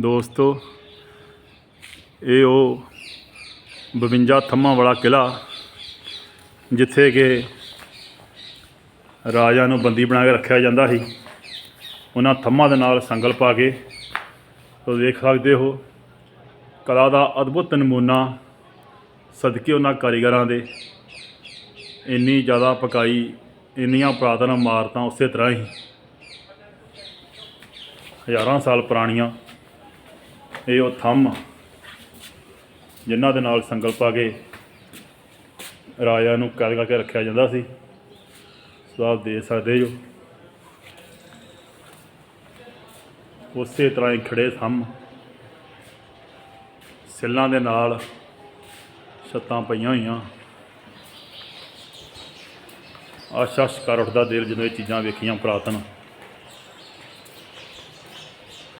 ਦੋਸਤੋ, ਇਹ ਉਹ 52 ਥੰਮਾਂ ਵਾਲਾ ਕਿਲਾ ਜਿੱਥੇ ਕਿ ਰਾਜਾ ਨੂੰ ਬੰਦੀ ਬਣਾ ਕੇ ਰੱਖਿਆ ਜਾਂਦਾ ਸੀ। ਉਹਨਾਂ ਥੰਮਾਂ ਦੇ ਨਾਲ ਸੰਗਲ ਪਾ ਕੇ ਤੁਸੀਂ ਦੇਖ ਸਕਦੇ ਹੋ, ਕਲਾ ਦਾ ਅਦਭੁਤ ਨਮੂਨਾ ਸਦਕੇ ਉਹਨਾਂ ਕਾਰੀਗਰਾਂ ਦੇ ਇੰਨੀ ਜ਼ਿਆਦਾ ਪਕਾਈ, ਇੰਨੀਆਂ ਪੁਰਾਤਨ ਇਮਾਰਤਾਂ ਉਸੇ ਤਰ੍ਹਾਂ ਹੀ ਹਜ਼ਾਰਾਂ ਸਾਲ ਪੁਰਾਣੀਆਂ ਇਹ ਉਹ ਥੰਮ ਜਿਨ੍ਹਾਂ ਦੇ ਨਾਲ ਸੰਗਲ ਪਾ ਕੇ ਰਾਜਾ ਨੂੰ ਕੈਦ ਕਰਕੇ ਰੱਖਿਆ ਜਾਂਦਾ ਸੀ। ਸੋ ਆਪ ਦੇ ਸਕਦੇ ਜੋ। ਉਸੇ ਤਰ੍ਹਾਂ ਹੀ ਖੜੇ ਥੰਮ, ਸਿੱਲਾਂ ਦੇ ਨਾਲ ਛੱਤਾਂ ਪਈਆਂ ਹੋਈਆਂ। ਆਸ਼ਾ ਸ਼ਿਕਾਰ ਉੱਠਦਾ ਦਿਲ ਜਦੋਂ ਇਹ ਚੀਜ਼ਾਂ ਵੇਖੀਆਂ ਪੁਰਾਤਨ।